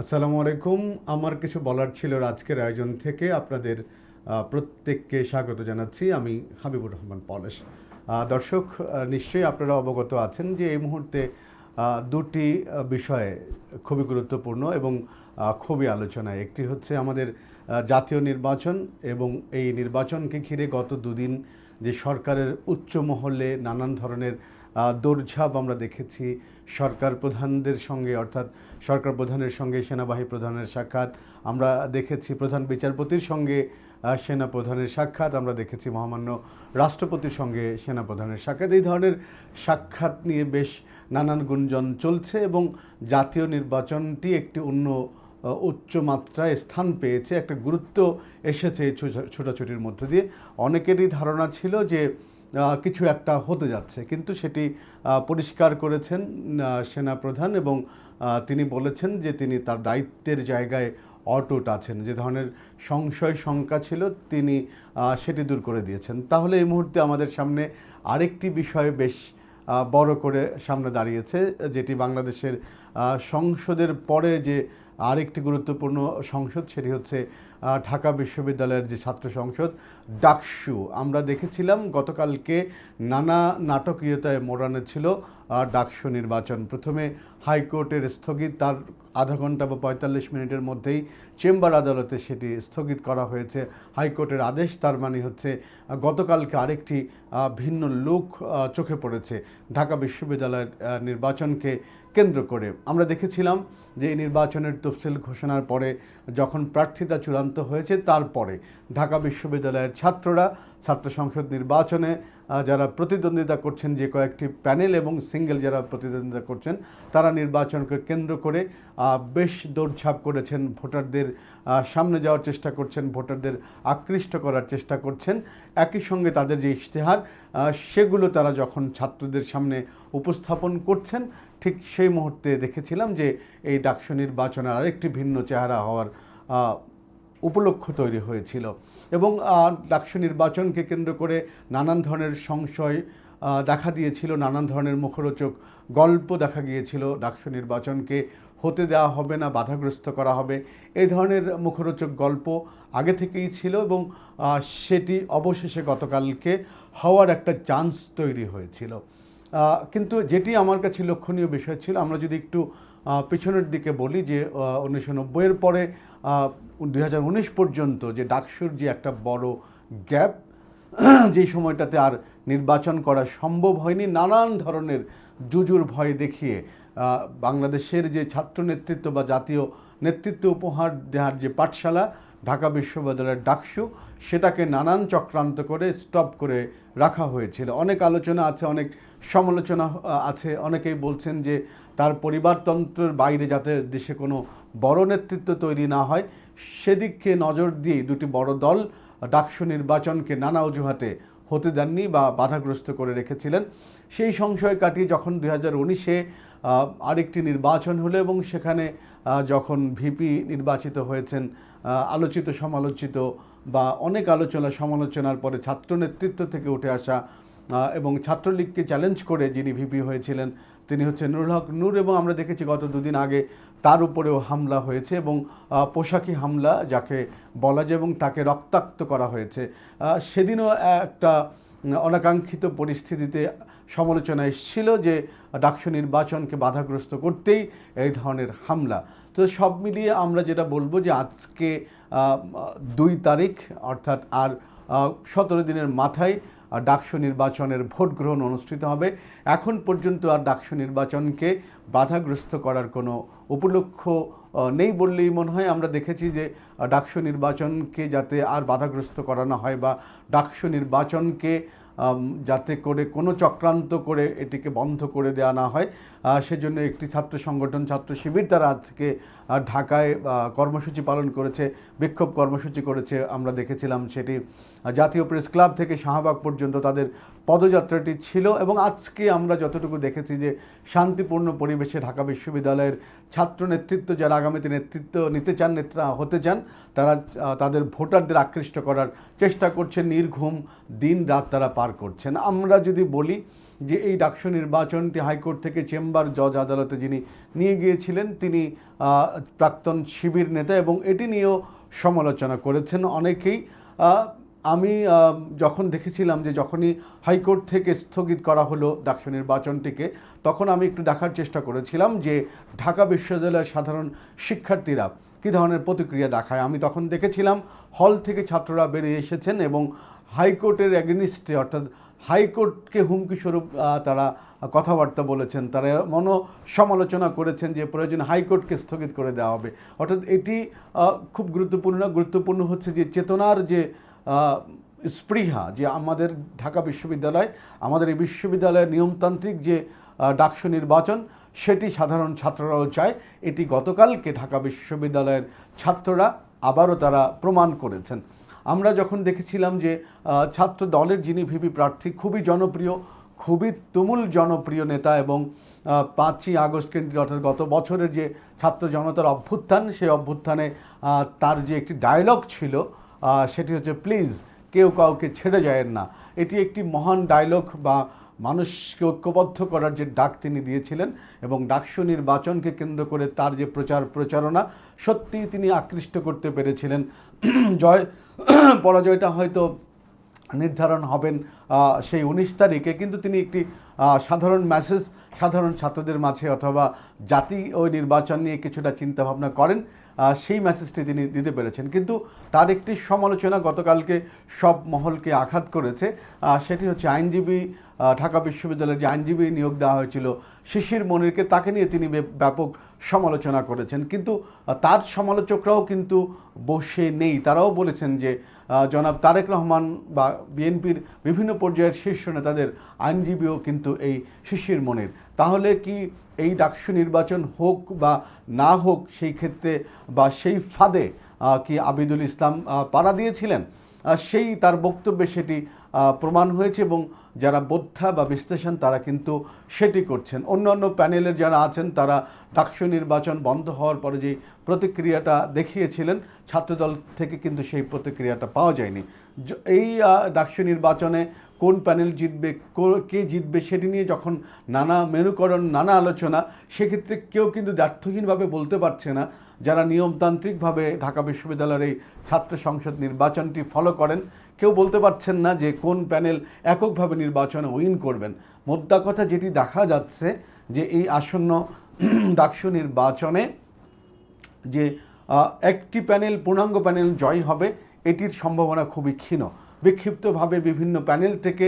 আসসালামু আলাইকুম। আমার কিছু বলার ছিল আজকের আয়োজন থেকে আপনাদের প্রত্যেককে স্বাগত জানাচ্ছি। আমি হাবিবুর রহমান পলেশ। দর্শক নিশ্চয়ই আপনারা অবগত আছেন যে এই মুহূর্তে দুটি বিষয় খুবই গুরুত্বপূর্ণ এবং খুবই আলোচনায়। একটি হচ্ছে আমাদের জাতীয় নির্বাচন এবং এই নির্বাচনকে ঘিরে গত দুদিন যে সরকারের উচ্চ মহলে নানান ধরনের দৌড়ঝাঁপ আমরা দেখেছি। সরকার প্রধানদের সঙ্গে, অর্থাৎ সরকার প্রধানের সঙ্গে, সেনাবাহিনী প্রধানের সাক্ষাৎ আমরা দেখেছি। প্রধান বিচারপতির সঙ্গে সেনা প্রধানের সাক্ষাৎ আমরা দেখেছি। মহামান্য রাষ্ট্রপতির সঙ্গে সেনা প্রধানের সাক্ষাৎ। এই ধরনের সাক্ষাৎ নিয়ে বেশ নানান গুঞ্জন চলছে এবং জাতীয় নির্বাচনটি একটি অন্য উচ্চ মাত্রায় স্থান পেয়েছে। একটা গুরুত্ব এসেছে ছোটাছুটির মধ্যে দিয়ে। অনেকেরই ধারণা ছিল যে কিছু একটা হতে যাচ্ছে। কিন্তু সেটি পরিষ্কার করেছেন সেনাপ্রধান এবং তিনি বলেছেন যে তিনি তার দায়িত্বের জায়গায় অটুট আছেন। যে ধরনের সংশয়, শঙ্কা ছিল, তিনি সেটি দূর করে দিয়েছেন। তাহলে এই মুহূর্তে আমাদের সামনে আরেকটি বিষয় বেশ বড় করে সামনে দাঁড়িয়েছে, যেটি বাংলাদেশের সংসদের পরে যে আরেকটি গুরুত্বপূর্ণ সংসদ, সেটি হচ্ছে ঢাকা বিশ্ববিদ্যালয়ের যে ছাত্র সংসদ, ডাকসু। আমরা দেখেছিলাম গতকালকে নানা নাটকীয়তায় মোড়ানো ছিল ডাকসু নির্বাচন। প্রথমে হাইকোর্টের স্থগিত, তার আধা ঘণ্টা বা পঁয়তাল্লিশ মিনিটের মধ্যেই চেম্বার আদালতে সেটি স্থগিত করা হয়েছে হাইকোর্টের আদেশ। তার মানে হচ্ছে গতকালকে আরেকটি ভিন্ন লোক চোখে পড়েছে ঢাকা বিশ্ববিদ্যালয়ের নির্বাচনকে কেন্দ্র করে। আমরা দেখেছিলাম যে এই নির্বাচনের তফসিল ঘোষণার পরে যখন প্রার্থিতা চূড়ান্ত হয়েছে তারপরে ঢাকা বিশ্ববিদ্যালয়ের ছাত্ররা, ছাত্র সংসদ নির্বাচনে যারা প্রতিদ্বন্দ্বিতা করছেন যে কয়েকটি প্যানেল এবং সিঙ্গেল যারা প্রতিদ্বন্দ্বিতা করছেন, তারা নির্বাচনকে কেন্দ্র করে বেশ দৌড়ঝাঁপ করেছেন। ভোটারদের সামনে যাওয়ার চেষ্টা করছেন, ভোটারদের আকৃষ্ট করার চেষ্টা করছেন। একই সঙ্গে তাদের যে ইশতেহার সেগুলো তারা যখন ছাত্রদের সামনে উপস্থাপন করছেন, ঠিক সেই মুহূর্তে দেখেছিলাম যে এই ডাকসু নির্বাচনের আরেকটি ভিন্ন চেহারা হওয়ার উপলক্ষ তৈরি হয়েছিল এবং ডাকসু নির্বাচনকে কেন্দ্র করে নানান ধরনের সংশয় দেখা দিয়েছিল, নানান ধরনের মুখরোচক গল্প দেখা গিয়েছিল, ডাকসু নির্বাচনকে হতে দেওয়া হবে না, বাধাগ্রস্ত করা হবে, এই ধরনের মুখরোচক গল্প আগে থেকেই ছিল এবং সেটি অবশেষে গতকালকে হওয়ার একটা চান্স তৈরি হয়েছিল। কিন্তু যেটি আমার কাছে লক্ষণীয় বিষয় ছিল, আমরা যদি একটু পেছনের দিকে বলি যে উনিশশো নব্বইয়ের পরে দু হাজার উনিশ পর্যন্ত যে ডাকসুর যে একটা বড় গ্যাপ যে সময়টাতে আর নির্বাচন করা সম্ভব হয়নি, নানান ধরনের জুজুর ভয় দেখিয়ে বাংলাদেশের যে ছাত্র নেতৃত্ব বা জাতীয় নেতৃত্ব উপহার দেওয়ার যে পাঠশালা ঢাকা বিশ্ববিদ্যালয়ের ডাকসু, সেটাকে নানান চক্রান্ত করে স্টপ করে রাখা হয়েছিল। অনেক আলোচনা আছে, অনেক সমালোচনা আছে। অনেকেই বলছেন যে তার পরিবারতন্ত্রের বাইরে যাতে দেশে কোনো বড় নেতৃত্ব তৈরি না হয়, সেদিককে নজর দিয়ে দুটি বড় দল ডাকসু নির্বাচনকে নানা অজুহাতে হতে দেননি বা বাধাগ্রস্ত করে রেখেছিলেন। সেই সংশয় কাটিয়ে যখন দুই হাজার উনিশে আরেকটি নির্বাচন হলো এবং সেখানে যখন ভিপি নির্বাচিত হয়েছেন আলোচিত, সমালোচিত বা অনেক আলোচনা, সমালোচনার পরে ছাত্র নেতৃত্ব থেকে উঠে আসা এবং ছাত্রলীগকে চ্যালেঞ্জ করে যিনি ভিপি হয়েছিলেন, তিনি হচ্ছে নুরুল হক নূর এবং আমরা দেখেছি গত দুদিন আগে তার উপরেও হামলা হয়েছে এবং পোশাকি হামলা যাকে বলা যায় এবং তাকে রক্তাক্ত করা হয়েছে। সেদিনও একটা অনাকাঙ্ক্ষিত পরিস্থিতিতে সমালোচনা এসেছিল যে ডাকসু নির্বাচনকে বাধাগ্রস্ত করতেই এই ধরনের হামলা। তো সব মিলিয়ে আমরা যেটা বলব যে আজকে দুই তারিখ, অর্থাৎ আর সতেরো দিনের মাথায় ডাকসু নির্বাচনের ভোট গ্রহণ অনুষ্ঠিত হবে। এখন পর্যন্ত আর ডাকসু নির্বাচনকে বাধাগ্রস্ত করার কোনো উপলক্ষ নেই বললেই মনে হয়। আমরা দেখেছি যে ডাকসু নির্বাচনকে যাতে আর বাধাগ্রস্ত করানো হয় বা ডাকসু নির্বাচনকে যাতে করে কোনো চক্রান্ত করে এটিকে বন্ধ করে দেওয়া না হয়। সেজন্য একটি ছাত্র সংগঠন, ছাত্র শিবির তারা আজকে ঢাকায় কর্মসূচি পালন করেছে, বিক্ষোভ কর্মসূচি করেছে। আমরা দেখেছিলাম সেটি জাতীয় প্রেস ক্লাব থেকে শাহবাগ পর্যন্ত তাদের পদযাত্রাটি ছিল এবং আজকে আমরা যতটুকু দেখেছি যে শান্তিপূর্ণ পরিবেশে ঢাকা বিশ্ববিদ্যালয়ের ছাত্র নেতৃত্ব যারা আগামীতে নেতৃত্ব নিতে চান নেতা হতে চান, তারা তাদের ভোটারদের আকৃষ্ট করার চেষ্টা করছেন। নির্ঘুম দিন রাত তারা পার করছেন। আমরা যদি বলি যে এই ডাকসু নির্বাচনটি হাইকোর্ট থেকে চেম্বার জজ আদালতে যিনি নিয়ে গিয়েছিলেন, তিনি প্রাক্তন শিবির নেতা এবং এটি নিয়েও সমালোচনা করেছেন অনেকেই। আমি যখন দেখেছিলাম যে যখনই হাইকোর্ট থেকে স্থগিত করা হলো ডাকসু নির্বাচনটিকে, তখন আমি একটু দেখার চেষ্টা করেছিলাম যে ঢাকা বিশ্ববিদ্যালয়ের সাধারণ শিক্ষার্থীরা কী ধরনের প্রতিক্রিয়া দেখায়। আমি তখন দেখেছিলাম হল থেকে ছাত্ররা বেরিয়ে এসেছেন এবং হাইকোর্টের এগেনিস্টে অর্থাৎ হাইকোর্টকে হুমকি স্বরূপ তারা কথাবার্তা বলেছেন, তারা মনো সমালোচনা করেছেন যে প্রয়োজন হাইকোর্টকে স্থগিত করে দেওয়া হবে। অর্থাৎ এটি খুব গুরুত্বপূর্ণ গুরুত্বপূর্ণ হচ্ছে যে চেতনার যে স্পৃহা, যে আমাদের ঢাকা বিশ্ববিদ্যালয়, আমাদের এই বিশ্ববিদ্যালয়ের নিয়মতান্ত্রিক যে ডাকসু নির্বাচন, সেটি সাধারণ ছাত্ররাও চায়। এটি গতকালকে ঢাকা বিশ্ববিদ্যালয়ের ছাত্ররা আবারও তারা প্রমাণ করেছেন। আমরা যখন দেখেছিলাম যে ছাত্র দলের যিনি ভিপি প্রার্থী, খুবই জনপ্রিয়, খুবই তুমুল জনপ্রিয় নেতা এবং পাঁচই আগস্ট কেন্দ্রীয় অর্থাৎ গত বছরের যে ছাত্র জনতার অভ্যুত্থান, সেই অভ্যুত্থানে তার যে একটি ডায়লগ ছিল সেটি হচ্ছে, প্লিজ কেউ কাউকে ছেড়ে যায় না। এটি একটি মহান ডায়লগ বা মানুষকে ঐক্যবদ্ধ করার যে ডাক তিনি দিয়েছিলেন এবং ডাকসু নির্বাচনকে কেন্দ্র করে তার যে প্রচার প্রচারণা, সত্যিই তিনি আকৃষ্ট করতে পেরেছিলেন। জয়, পরাজয়টা হয়তো নির্ধারণ হবেন সেই উনিশ তারিখে, কিন্তু তিনি একটি সাধারণ মেসেজ সাধারণ ছাত্রদের মাঝে অথবা জাতি ওই নির্বাচন নিয়ে কিছুটা চিন্তাভাবনা করেন সেই মেসেজটি তিনি দিতে পেরেছেন। কিন্তু তার একটি সমালোচনা গতকালকে সব মহলকে আঘাত করেছে সেটি হচ্ছে আইনজীবী ঢাকা বিশ্ববিদ্যালয়ের যে আইনজীবী নিয়োগ দেওয়া হয়েছিল, শিশির মনিরকে তাকে নিয়ে তিনি ব্যাপক সমালোচনা করেছেন। কিন্তু তার সমালোচকরাও কিন্তু বসে নেই। তারাও বলেছেন যে জনাব তারেক রহমান বা বিএনপির বিভিন্ন পর্যায়ের শীর্ষ নেতাদের আইনজীবীও কিন্তু এই শিশির মনের। তাহলে কি এই ডাকসু নির্বাচন হোক বা না হোক সেই ক্ষেত্রে বা সেই ফাঁদে কি আবিদুল ইসলাম পাড়া দিয়েছিলেন? সেই তার বক্তব্যে সেটি প্রমাণ হয়েছে এবং যারা বোদ্ধা বা বিশ্লেষণ, তারা কিন্তু সেটি করছেন। অন্যান্য প্যানেলের যারা আছেন, তারা ডাকসু নির্বাচন বন্ধ হওয়ার পরে যেই প্রতিক্রিয়াটা দেখিয়েছিলেন, ছাত্রদল থেকে কিন্তু সেই প্রতিক্রিয়াটা পাওয়া যায়নি। এই ডাকসু নির্বাচনে কোন প্যানেল জিতবে, কো- কে জিতবে সেটি নিয়ে যখন নানা মেরুকরণ, নানা আলোচনা, সেক্ষেত্রে কেউ কিন্তু দ্ব্যর্থহীনভাবে বলতে পারছে না। যারা নিয়মতান্ত্রিকভাবে ঢাকা বিশ্ববিদ্যালয়ের এই ছাত্র সংসদ নির্বাচনটি ফলো করেন কেউ বলতে পারছেন না যে কোন প্যানেল এককভাবে নির্বাচনে উইন করবেন। মোদ্দা কথা যেটি দেখা যাচ্ছে যে এই আসন্ন ডাকসু নির্বাচনে যে একটি প্যানেল, পূর্ণাঙ্গ প্যানেল জয় হবে, এটির সম্ভাবনা খুবই ক্ষীণ। বিক্ষিপ্তভাবে বিভিন্ন প্যানেল থেকে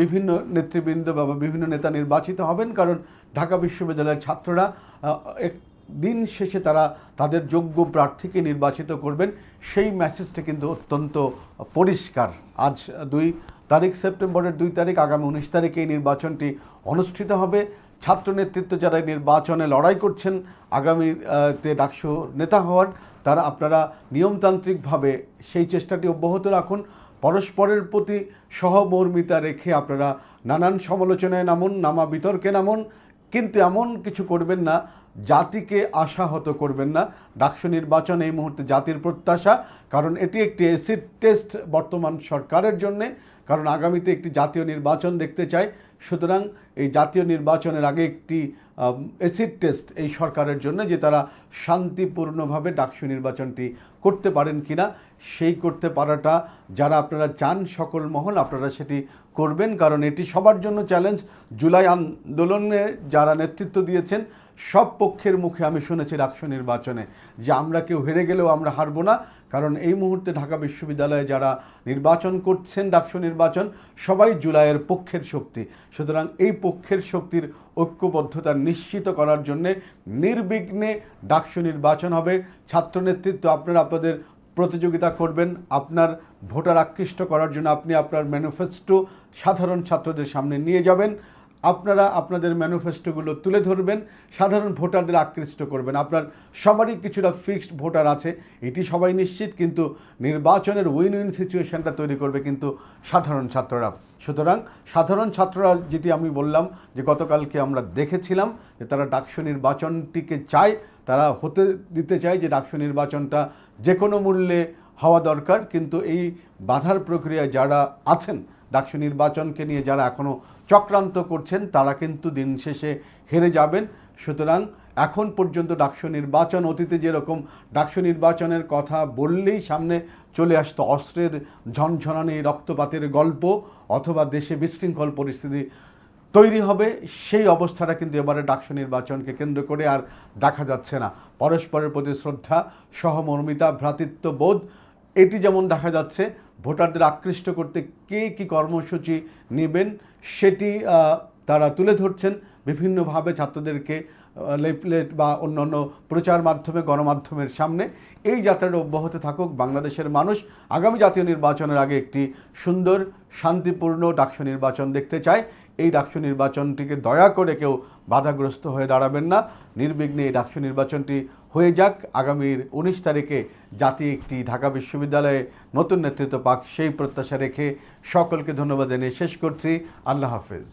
বিভিন্ন নেতৃবৃন্দ বা বিভিন্ন নেতা নির্বাচিত হবেন কারণ ঢাকা বিশ্ববিদ্যালয়ের ছাত্ররা এক দিন শেষে তারা তাদের যোগ্য প্রার্থীকে নির্বাচিত করবেন। সেই মেসেজটা কিন্তু অত্যন্ত পরিষ্কার। আজ দুই তারিখ সেপ্টেম্বরের দুই তারিখ আগামী উনিশ তারিখে এই নির্বাচনটি অনুষ্ঠিত হবে। ছাত্র নেতৃত্ব যারা নির্বাচনে লড়াই করছেন আগামী আহ, তে ডাকসু নেতা হওয়ার তারা আপনারা নিয়মতান্ত্রিকভাবে সেই চেষ্টাটি অব্যাহত রাখুন। পরস্পরের প্রতি সহমর্মিতা রেখে আপনারা নানান সমালোচনায় নামুন নামা বিতর্কে নামুন কিন্তু এমন কিছু করবেন না জাতিকে আশাহত করবেন না। ডাকসু নির্বাচন এই মুহূর্তে জাতির প্রত্যাশা, কারণ এটি একটি এসিড টেস্ট বর্তমান সরকারের জন্যে, কারণ আগামীতে একটি জাতীয় নির্বাচন দেখতে চাই। সুতরাং এই জাতীয় নির্বাচনের আগে একটি এসিড টেস্ট এই সরকারের জন্য যে তারা শান্তিপূর্ণভাবে ডাকসু নির্বাচনটি করতে পারেন কিনা, সেই করতে পারাটা যারা আপনারা চান সকল মহল, আপনারা সেটি করবেন। কারণ এটি সবার জন্য চ্যালেঞ্জ জুলাই আন্দোলনে যারা নেতৃত্ব দিয়েছেন সব পক্ষের মুখে আমি শুনেছি ডাকসু নির্বাচনে যে আমরা কেউ হেরে গেলেও আমরা হারবো না। কারণ এই মুহূর্তে ঢাকা বিশ্ববিদ্যালয়ে যারা নির্বাচন করছেন ডাকসু নির্বাচন, সবাই জুলাইয়ের পক্ষের শক্তি। সুতরাং এই পক্ষের শক্তির ঐক্যবদ্ধতা নিশ্চিত করার জন্যে নির্বিঘ্নে ডাকসু নির্বাচন হবে। ছাত্র নেতৃত্ব, আপনারা আপনাদের প্রতিযোগিতা করবেন, আপনার ভোটার আকৃষ্ট করার জন্য আপনি আপনার ম্যানিফেস্টো সাধারণ ছাত্রদের সামনে নিয়ে যাবেন। আপনারা আপনাদের ম্যানিফেস্টোগুলো তুলে ধরবেন, সাধারণ ভোটারদের আকৃষ্ট করবেন। আপনার সবারই কিছুটা ফিক্সড ভোটার আছে, এটি সবাই নিশ্চিত, কিন্তু নির্বাচনের উইন উইন সিচুয়েশনটা তৈরি করবে কিন্তু সাধারণ ছাত্ররা। সুতরাং সাধারণ ছাত্ররা, যেটি আমি বললাম, যে গতকালকে আমরা দেখেছিলাম যে তারা ডাকসু নির্বাচনটিকে চায়, তারা হতে দিতে চায় যে ডাকসু নির্বাচনটা যে কোনো মূল্যে হওয়া দরকার, কিন্তু এই বাধার প্রক্রিয়ায় যারা আছেন ডাকসু নির্বাচনকে নিয়ে যারা এখনও চক্রান্ত করছেন, তারা কিন্তু দিন শেষে হেরে যাবেন। সুতরাং এখন পর্যন্ত ডাকসু নির্বাচন, অতীতে যেরকম ডাকসু নির্বাচনের কথা বললেই সামনে চলে আসতো অস্ত্রের ঝনঝনানি, রক্তপাতের গল্প, অথবা দেশে বিশৃঙ্খল পরিস্থিতি তৈরি হবে, সেই অবস্থাটা কিন্তু এবারে ডাকসু নির্বাচনকে কেন্দ্র করে আর দেখা যাচ্ছে না। পরস্পরের প্রতি শ্রদ্ধা, সহমর্মিতা, ভ্রাতৃত্ববোধ, এটি যেমন দেখা যাচ্ছে ভোটারদের আকৃষ্ট করতে কে কী কর্মসূচি নেবেন সেটি তারা তুলে ধরছেন। বিভিন্নভাবে ছাত্রদেরকে লেফলেট বা অন্যান্য প্রচার মাধ্যমে, গণমাধ্যমের সামনে এই যাত্রাটা অব্যাহত থাকুক। বাংলাদেশের মানুষ আগামী জাতীয় নির্বাচনের আগে একটি সুন্দর, শান্তিপূর্ণ, ডাকসু নির্বাচন দেখতে চায়। এই ডাকসু নির্বাচনটিকে দয়া করে কেউ বাধাগ্রস্ত হয়ে দাঁড়াবেন না। নির্বিঘ্নে এই ডাকসু নির্বাচনটি হয়ে যাক। আগামীর উনিশ তারিখে জাতি একটি ঢাকা বিশ্ববিদ্যালয়ে নতুন নেতৃত্ব পাক সেই প্রত্যাশা রেখে সকলকে ধন্যবাদ জানিয়ে শেষ করছি। আল্লাহ হাফেজ।